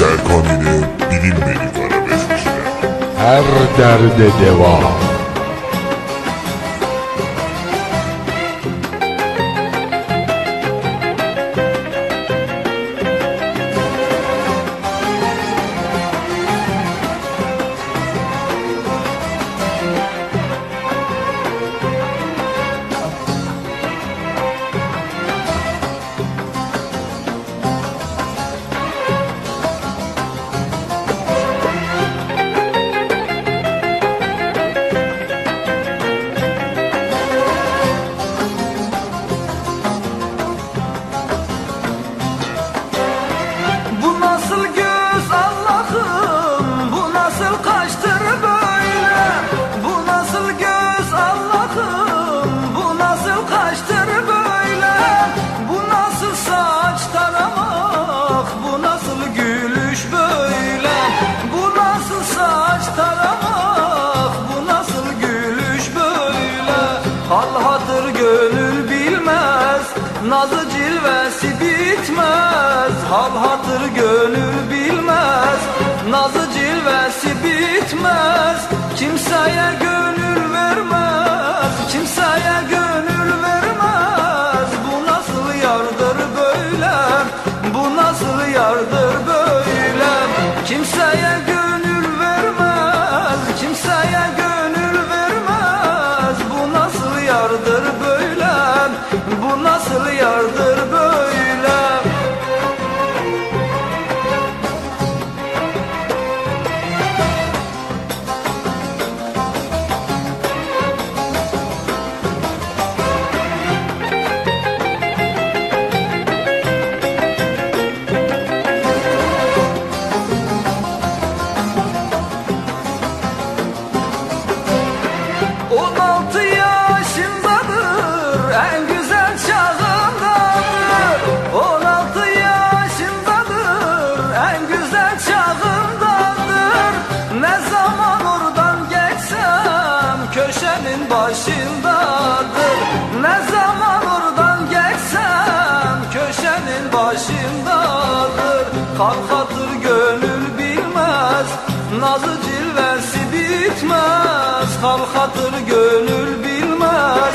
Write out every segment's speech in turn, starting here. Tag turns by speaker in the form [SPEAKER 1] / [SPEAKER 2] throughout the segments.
[SPEAKER 1] Serkan ile bilinmedik arabeskçiler.
[SPEAKER 2] Her derde devam.
[SPEAKER 3] Hal hatır gönül bilmez Nazı cilvesi bitmez. Hal hatır gönül bilmez Nazı cilvesi bitmez. Kimseye gönül vermez yardır böyle Bu nasıl yardır köşenin başındadır. Ne zaman oradan geçsem köşenin başındadır. Kalk hatır gönül bilmez Nazı cilvesi bitmez. Kalk hatır gönül bilmez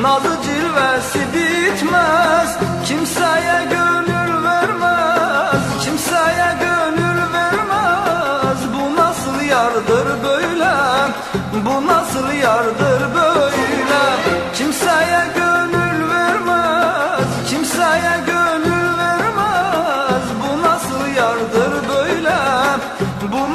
[SPEAKER 3] Nazı cilvesi Bu nasıl yardır böyle? Kimseye gönül vermez Kimseye gönül vermez. Bu nasıl yardır böyle? Bu